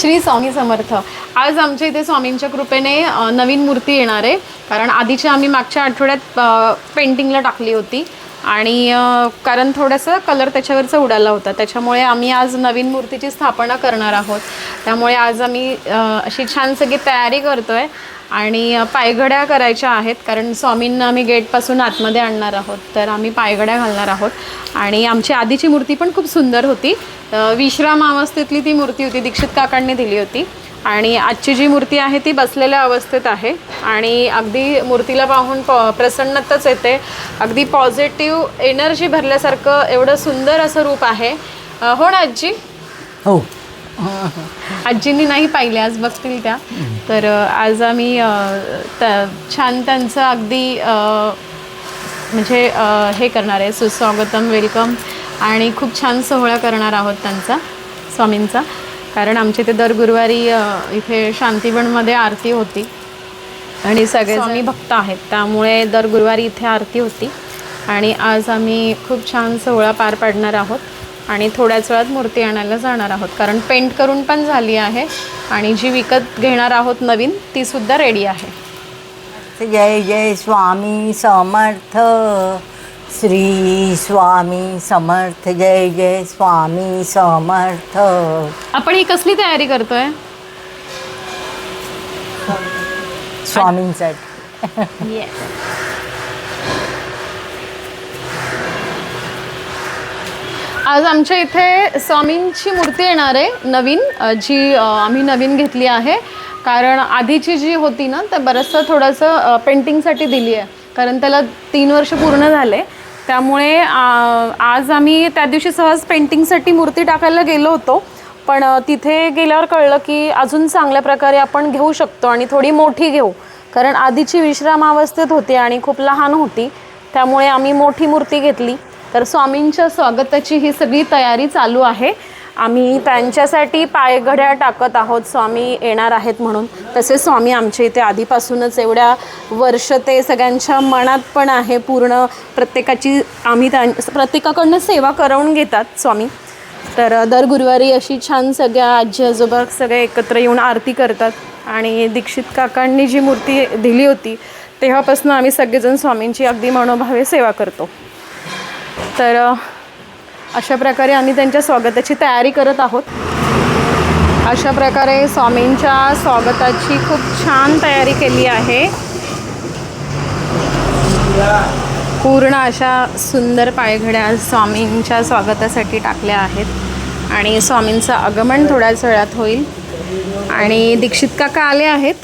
श्री स्वामी समर्थ. आज आमच्या इथे स्वामींच्या कृपेने नवीन मूर्ती येणार आहे. कारण आधीची आम्ही मागच्या आठवड्यात पेंटिंगला टाकली होती. आणि कारण थोडंसं कलर त्याच्यावरचा उडाला होता. त्याच्यामुळे आम्ही आज नवीन मूर्तीची स्थापना करणार आहोत. त्यामुळे आज आम्ही अशी छान सगळी तयारी करतोय. आणि पायघड्या करायच्या आहेत. कारण स्वामींना आम्ही गेटपासून आतमध्ये आणणार आहोत. तर आम्ही पायघड्या घालणार आहोत. आणि आमची आधीची मूर्ती पण खूप सुंदर होती. विश्राम अवस्थेतली ती मूर्ती होती. दीक्षित काकांनी दिली होती. आणि आजची जी मूर्ती आहे ती बसलेल्या अवस्थेत आहे. आणि अगदी मूर्तीला पाहून प प्रसन्नताच येते. अगदी पॉझिटिव्ह एनर्जी भरल्यासारखं एवढं सुंदर असं रूप आहे. हो ना आजी? हो. आजींनी नाही पाहिले आज बघतील त्या. तर आज आम्ही छान त्यांचं अगदी म्हणजे हे करणार आहे सुस्वागतम वेलकम आणि खूप छान सोहळा करणार आहोत त्यांचा स्वामींचा. कारण आमच्या इथे दर गुरुवारी इथे शांतीवनमध्ये आरती होती. आणि सगळे स्वामी भक्त आहेत त्यामुळे दर गुरुवारी इथे आरती होती. आणि आज आम्ही खूप छान सोहळा पार पाडणार आहोत. आणि थोड्याच वेळात मूर्ती आणायला जाणार आहोत. कारण पेंट करून पण झाली आहे आणि जी विकत घेणार आहोत नवीन ती सुद्धा रेडी आहे. जय जय स्वामी समर्थ. श्री स्वामी समर्थ. जय जय स्वामी समर्थ. आपण ही कसली तयारी करतोय? स्वामींसाठी. आज आमच्या इथे स्वामींची मूर्ती येणार आहे नवीन जी आम्ही नवीन घेतली आहे. कारण आधीची जी होती ना ते बरंचसं थोडंसं पेंटिंगसाठी दिली आहे. कारण त्याला तीन वर्ष पूर्ण झाले. त्यामुळे आज आम्ही त्या दिवशी सहज पेंटिंगसाठी मूर्ती टाकायला गेलो होतो. पण तिथे गेल्यावर कळलं की अजून चांगल्या प्रकारे आपण घेऊ शकतो आणि थोडी मोठी घेऊ. कारण आधीची विश्रामावस्थेत होती आणि खूप लहान होती. त्यामुळे आम्ही मोठी मूर्ती घेतली. तर स्वामींच्या स्वागताची ही सगळी तयारी चालू आहे. आम्ही त्यांच्यासाठी पायघड्या टाकत आहोत. स्वामी येणार आहेत म्हणून. तसेच स्वामी आमच्या इथे आधीपासूनच एवढ्या वर्ष ते सगळ्यांच्या मनात पण आहे पूर्ण. प्रत्येकाची आम्ही त्यां प्रत्येकाकडनं सेवा करवून घेतात स्वामी. तर दर गुरुवारी अशी छान सगळ्या आजी आजोबा सगळे एकत्र येऊन आरती करतात. आणि दीक्षित काकांनी जी मूर्ती दिली होती तेव्हापासून आम्ही सगळेजण स्वामींची अगदी मनोभावे सेवा करतो. तर अशा प्रकारे आम्ही त्यांच्या स्वागताची तयारी करत आहोत. अशा प्रकारे स्वामींच्या स्वागताची खूप छान तयारी केली आहे. पूर्ण अशा सुंदर पायघड्या स्वामींच्या स्वागतासाठी टाकल्या आहेत आणि स्वामींचं आगमन थोड्याच वेळात होईल. आणि दीक्षित काका आले आहेत.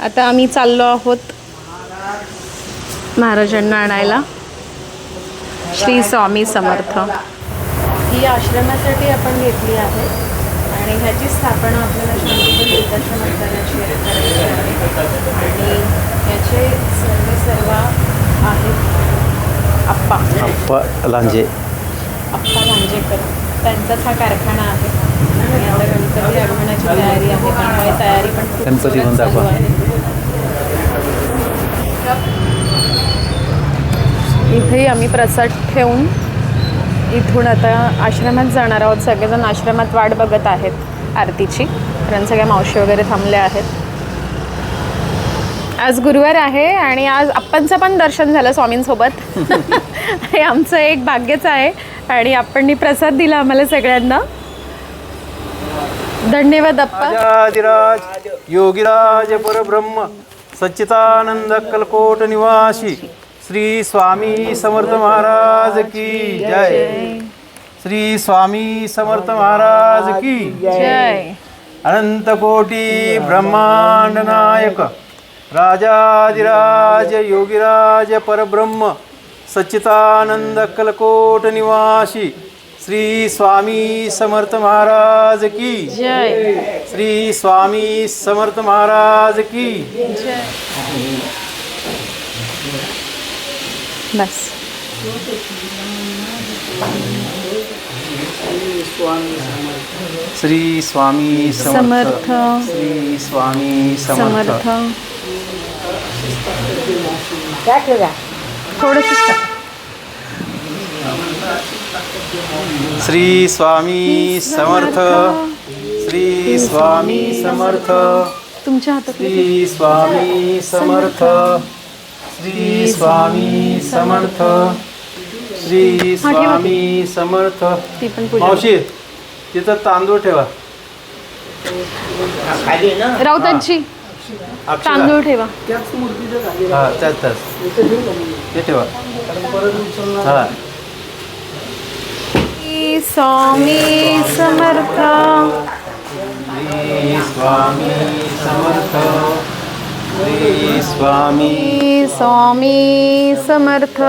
आता आम्ही चाललो आहोत महाराजांना आणायला. श्री स्वामी समर्थ. ही आश्रमासाठी आपण घेतली आहे आणि ह्याची स्थापना आपल्याला शांतीवन वृद्धाश्रम करायची करायची आहे. आणि ह्याचे सर्व सर्व आहेत. आप्पा. आप्पा लांजे. आप्पा लांजेकर. त्यांचाच हा कारखाना आहे. आणि आता गणपती आगमनाची तयारी आहे. त्यामुळे तयारी पण खूप गणपती. आहे. तिथेही आम्ही प्रसाद ठेवून इथून आता आश्रमात जाणार आहोत. सगळेजण आश्रमात वाट बघत आहेत आरतीची. कारण सगळ्या मावशी वगैरे थांबल्या आहेत. आज गुरुवार आहे आणि आज आप्पांचं पण दर्शन झालं स्वामींसोबत. हे आमचं एक भाग्यच आहे. आणि आपणनी प्रसाद दिला आम्हाला सगळ्यांना. धन्यवाद अप्पा योगीराज परब्रह्म सच्चितानंद कलकोट निवासी. श्री स्वामी समर्थ महाराज की जय। श्री स्वामी समर्थ महाराज की जय। अनंत कोटी ब्रह्मांड नायक। राजाधिराज योगीराज परब्रह्म सच्चिदानंद कलकोट निवासी। श्री स्वामी समर्थ महाराज की जय। श्री स्वामी समर्थ महाराज की। जय। बस. श्री स्वामी समर्थ. समर्थ. श्री स्वामी समर्थ. थोडंसं श्री स्वामी समर्थ. श्री स्वामी समर्थ. तुमच्या हातात श्री स्वामी समर्थ. श्री स्वामी समर्थ. श्री स्वामी समर्थ. ती पण पूजा. मावशी तिथं तांदूळ ठेवा. राऊताची अक्षरा. तांदूळ ठेवा. हा त्याच त्याच. ते ठेवा हा. श्री स्वामी समर्थ. श्री स्वामी समर्थ. श्री स्वामी स्वामी समर्थ.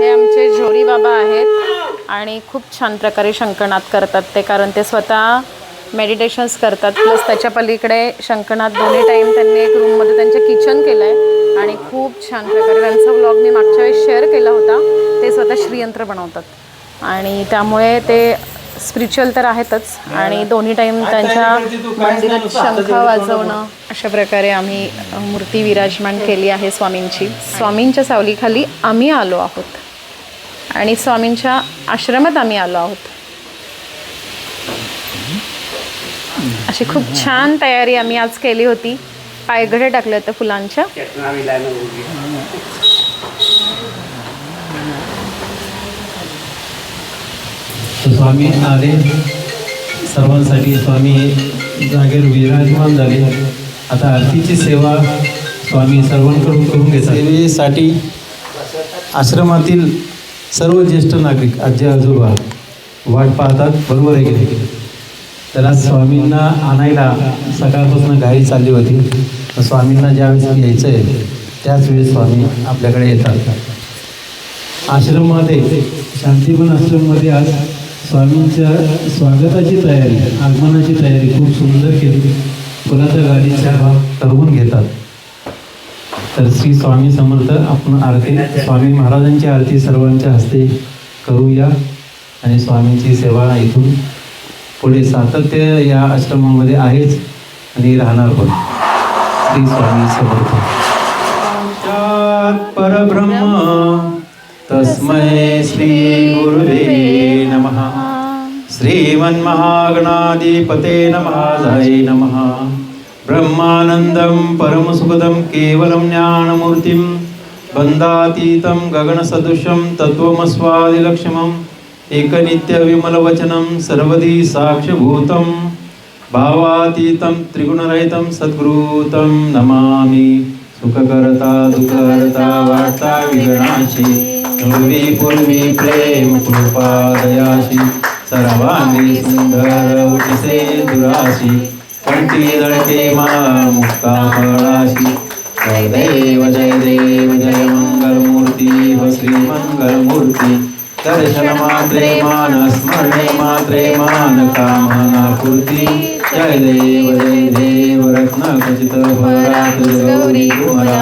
हे आमचे झोरी बाबा आहेत आणि खूप छान प्रकारे शंकनाद करतात ते कारण ते स्वतः मेडिटेशन्स करतात. प्लस त्याच्या पलीकडे शंकनाद दोन्ही टाईम त्यांनी एक रूममध्ये त्यांचं किचन केलं आहे आणि खूप छान प्रकारे त्यांचा व्लॉग मी मागच्या वेळेस शेअर केला होता. ते स्वतः श्रीयंत्र बनवतात. आणि त्यामुळे ते स्पिरिच्युअल तर आहेतच. आणि दोन्ही टाईम त्यांच्या मंदिरात शंख वाजवणं अशा प्रकारे आम्ही मूर्ती विराजमान केली आहे स्वामींची. स्वामींच्या सावलीखाली आम्ही आलो आहोत. आणि स्वामींच्या आश्रमात आम्ही आलो आहोत. अशी खूप छान तयारी आम्ही आज केली होती. पायघडे टाकले होते फुलांच्या. स्वामी आले. सर्वांसाठी स्वामी जागेवर विराजमान झाले. आता आरतीची सेवा स्वामी सर्वांकडून करून घेतात सेवेसाठी आश्रमातील सर्व ज्येष्ठ नागरिक आजी आजोबा वाट पाहतात बरोबर आहे की त्याला तर आज स्वामींना आणायला सकाळपासून गाडी चालली होती. तर स्वामींना ज्यावेळेस यायचं आहे त्याच वेळेस स्वामी आपल्याकडे येतात. आश्रममध्ये शांतीवन आश्रममध्ये आज स्वामींच्या स्वागताची तयारी आगमनाची तयारी खूप सुंदर केली. फुलाच्या गाडीच्या ठरवून घेतात. तर श्री स्वामी समर्थ आपण आरती स्वामी महाराजांची आरती सर्वांच्या हस्ते करूया आणि स्वामींची सेवा इथून पुढे सातत्य या आश्रमामध्ये आहेच आणि राहणार पण श्री स्वामी समर्थ. परब्रह्म. तस्मै श्री गुरुवे नमः. श्रीमन्महागणाधिपते नमः नमः. ब्रह्मानन्दं परमसुखदं केवलं ज्ञानमूर्तिं बन्धातीतं गगनसदृशं तत्त्वमस्वादिलक्ष्मम् एकनित्यविमलवचनं सर्वधी साक्षभूतं भावातीतं त्रिगुणरहितं सद्गृतं नमामि सुखकर्ता दुःखकर्ता वार्ता विगणाशी पूर्वी पूर्वी प्रेम कृपादयाशी सर्वांगी सुंदर उठसे दुराशी कंठी दळके मा मुक्ता फळाशी. जय देव जय देव जय मंगलमूर्ती हो व श्री दर्शन मात्रे मान स्मरणे मात्रे मान कामना पूर्ती जय देव जय देव रत्न खचित भरात गौरी कुमरा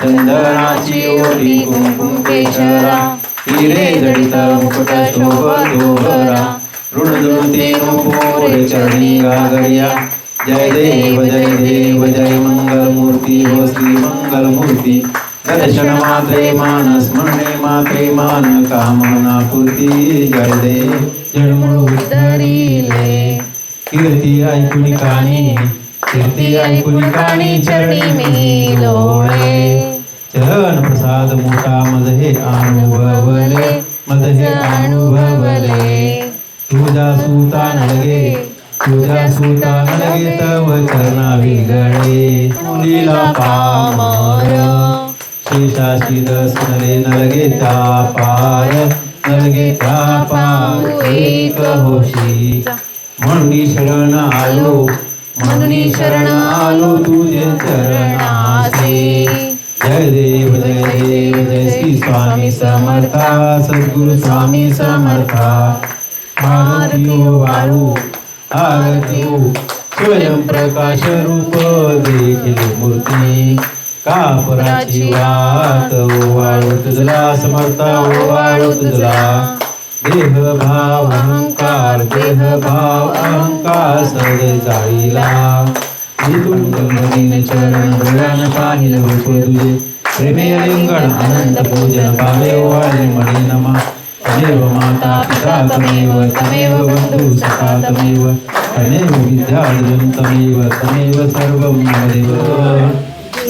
चंदनाची ओटी कुंकुम केशरा हिरे जडित मुकुट शोभतो भरा ऋणदुती नुपुरे चरणी गागर्या जय देव जय देव जय मंगलमूर्ती हो श्री मंगलमूर्ती दर्शन मात्रे मान स्मरणे मात्रे मान कामना पूर्ती जय देव जळमळ उतरिले कीर्ती ऐकून काणी कीर्ती ऐकून काणी चरणी मी लोळे चरण प्रसाद मोठा मज हे अनुभवले मज हे अनुभवले तुझा सुता नलगे तुझ्या सुता नलगे तव चरणा विगळे मुलीला पामर शेषाशी दसनले नलगेता पार नलगेता पार एक होशी म्हणून शरण आलो म्हणून शरण आलो तुझे चरणासे जय देव जय देव जय श्री स्वामी समर्था सद्गुरु स्वामी समर्था। आरतीयो ओ वाळू आरती हो, हो, हो। स्वयं प्रकाश रूप देखील मूर्ती। कापराची वात ओ वाळू तुझला समर्था ओ वाळू तुझला. देह भाव अहंकार देह भाव अहंकार सगळे जाळीला. गंगनीने चरण डोळ्यानं पाहिलं रूप तुझे. प्रेमे लिंगण अनंत पूजन पावे वाळे मणी नमा. तमेव माता पिता तमेव तमेव बंधू सखा तमेव. तमेव विद्यार्जुन तमेव तमेव सर्वं मदेव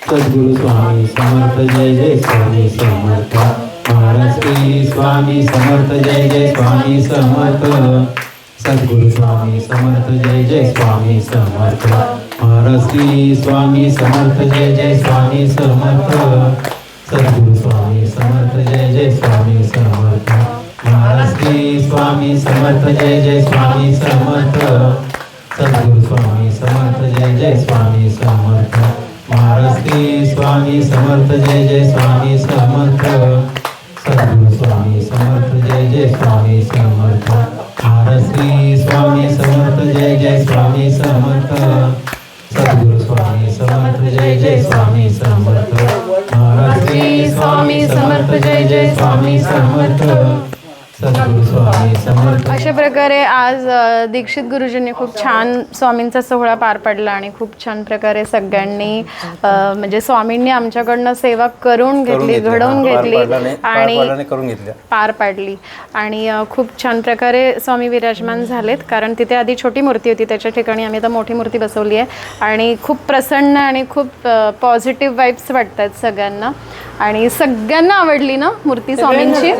सद्गुरु स्वामी समर्थ, जय जय स्वामी समर्थ। महाराज श्री स्वामी समर्थ, जय जय स्वामी समर्थ। सद्गुरु स्वामी समर्थ, जय जय स्वामी समर्थ। महाराज श्री स्वामी समर्थ, जय जय स्वामी समर्थ। सद्गुरु स्वामी समर्थ, जय जय स्वामी समर्थ। महाराज श्री स्वामी समर्थ, जय जय स्वामी समर्थ। सद्गुरु स्वामी समर्थ, जय जय स्वामी समर्थ। स्वामी समर्थ जय जय स्वामी समर्थ. सद्गुरु स्वामी समर्थ जय जय स्वामी समर्थ. महाराज श्री स्वामी समर्थ जय जय स्वामी समर्थ. सद्गुरु स्वामी समर्थ जय जय स्वामी समर्थ. महाराज श्री स्वामी समर्थ जय जय स्वामी स्वामी समर्थ. अशा प्रकारे आज दीक्षित गुरुजींनी खूप छान स्वामींचा सोहळा पार पडला आणि खूप छान प्रकारे सगळ्यांनी म्हणजे स्वामींनी आमच्याकडनं सेवा करून घेतली. घडवून घेतली आणि पार पाडली आणि खूप छान प्रकारे स्वामी विराजमान झालेत कारण तिथे आधी छोटी मूर्ती होती त्याच्या ठिकाणी आम्ही आता मोठी मूर्ती बसवली आहे. आणि खूप प्रसन्न आणि खूप पॉझिटिव्ह वाईब्स वाटत आहेत सगळ्यांना. आणि सगळ्यांना आवडली ना मूर्ती स्वामींची?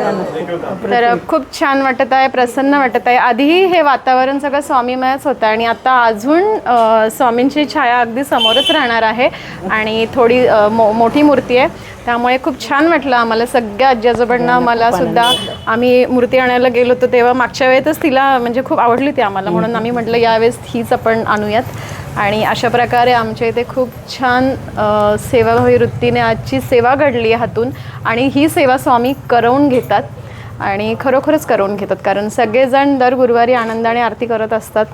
तर खूप छान वाटत आहे प्रसन्न वाटत आहे. आधीही हे वातावरण सगळं स्वामीमयच होतं आणि आता अजून स्वामींची छाया अगदी समोरच राहणार आहे आणि थोडी मो मोठी मूर्ती आहे. त्यामुळे खूप छान वाटलं आम्हाला सगळ्या आजी आजोबांना मला सुद्धा आम्ही मूर्ती आणायला गेलो होतो तेव्हा मागच्या वेळेतच तिला म्हणजे खूप आवडली ती आम्हाला. म्हणून आम्ही म्हटलं यावेळेस हीच आपण आणूयात. आणि अशा प्रकारे आमच्या इथे खूप छान सेवाभावी वृत्तीने आजची सेवा घडली आहे हातून. आणि ही सेवा स्वामी करवून घेतात. आणि खरोखरच करून घेतात. कारण सगळेजण दर गुरुवारी आनंदाने आरती करत असतात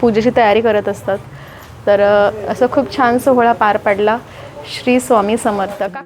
पूजेची तयारी करत असतात. तर असं खूप छान सोहळा पार पडला. श्री स्वामी समर्थ. का